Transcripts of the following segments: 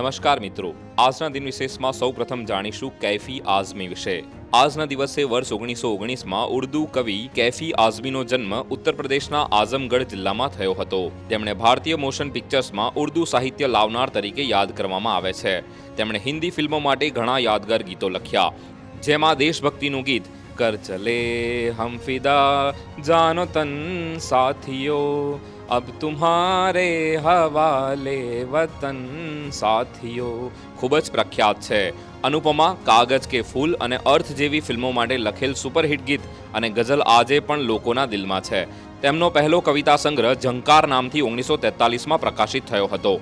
નમસ્કાર મિત્રો. આજના દિન વિશેષમાં સૌ પ્રથમ જાણીશું કૈફી આઝમી વિશે. આજના દિવસે વર્ષ ઓગણીસો ઓગણીસમાં ઉર્દુ કવિ કૈફી આઝમીનો જન્મ ઉત્તર પ્રદેશના આઝમગઢ જિલ્લામાં થયો હતો. તેમણે ભારતીય મોશન પિક્ચર્સમાં ઉર્દુ સાહિત્ય લાવનાર તરીકે યાદ કરવામાં આવે છે. તેમણે હિન્દી ફિલ્મો માટે ઘણા યાદગાર ગીતો લખ્યા. જેમાં દેશભક્તિનું ગીત કર ચલે हम फिदा। જાનો તન સાથીઓ અબ તુમારે હવાલે વતન સાથીઓ ખૂબ જ પ્રખ્યાત છે અનુપમા કાગજ કે ફૂલ અને અર્થ જેવી ફિલ્મો માટે લખેલ સુપરહિટ ગીત અને ગઝલ આજે પણ લોકોના દિલમાં છે તેમનો પહેલો કવિતા સંગ્રહ ઝંકાર નામથી ઓગણીસો તેતાલીસમાં પ્રકાશિત થયો હતો।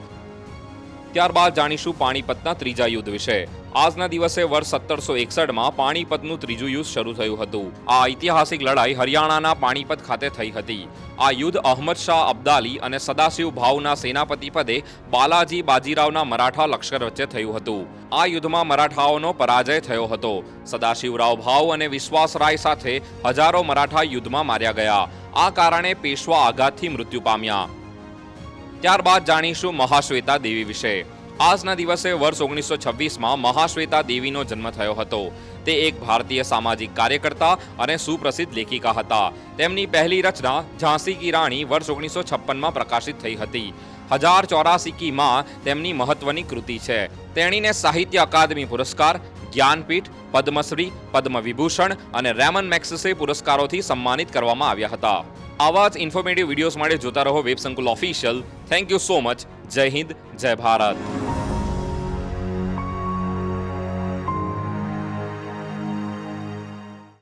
ત્યારબાદ જાણીશું પાણીપતના ત્રીજા યુદ્ધ વિશે. આજના દિવસે વર્ષ સત્તરસો એકસઠમાં પાણીપતનું ત્રીજું યુદ્ધ શરૂ થયું હતું. આ ઐતિહાસિક લડાઈ હરિયાણાના પાણીપત ખાતે થઈ હતી. આ યુદ્ધ અહમદ શાહ અબ્દાલી અને સદાશિવ ભાવના સેનાપતિ પદે બાલાજી બાજીરાવના મરાઠા લશ્કર વચ્ચે થયું હતું. આ યુદ્ધમાં મરાઠાઓનો પરાજય થયો હતો. સદાશિવરાવ ભાવ અને વિશ્વાસરાય સાથે હજારો મરાઠા યુદ્ધમાં માર્યા ગયા. આ કારણે પેશવા આઘાતથી મૃત્યુ પામ્યા. ત્યારબાદ જાણીશું મહાશ્વેતા દેવી વિશે. આજના દિવસે વર્ષ ઓગણીસો છવ્વીસમાં મહાશ્વેતા દેવીનો જન્મ થયો હતો. તે એક ભારતીય સામાજિક કાર્યકર્તા અને સુપ્રસિદ્ધ લેખિકા હતા. તેમની પહેલી રચના ઝાંસી કી રાણી વર્ષ ઓગણીસો છપ્પનમાં પ્રકાશિત થઈ હતી. હજાર ચોરાસી કીમાં તેમની મહત્વની કૃતિ છે. તેણીને સાહિત્ય અકાદમી પુરસ્કાર જ્ઞાનપીઠ, પદ્મશ્રી, પદ્મવિભૂષણ અને રેમન મેક્સસે પુરસ્કારોથી સન્માનિત કરવામાં આવ્યા હતા. આવા જ ઇન્ફોર્મેટિવ વિડીયોઝ માટે જોતા રહો વેબ સંકુલ official thank you so much જય હિન્દ, જય ભારત.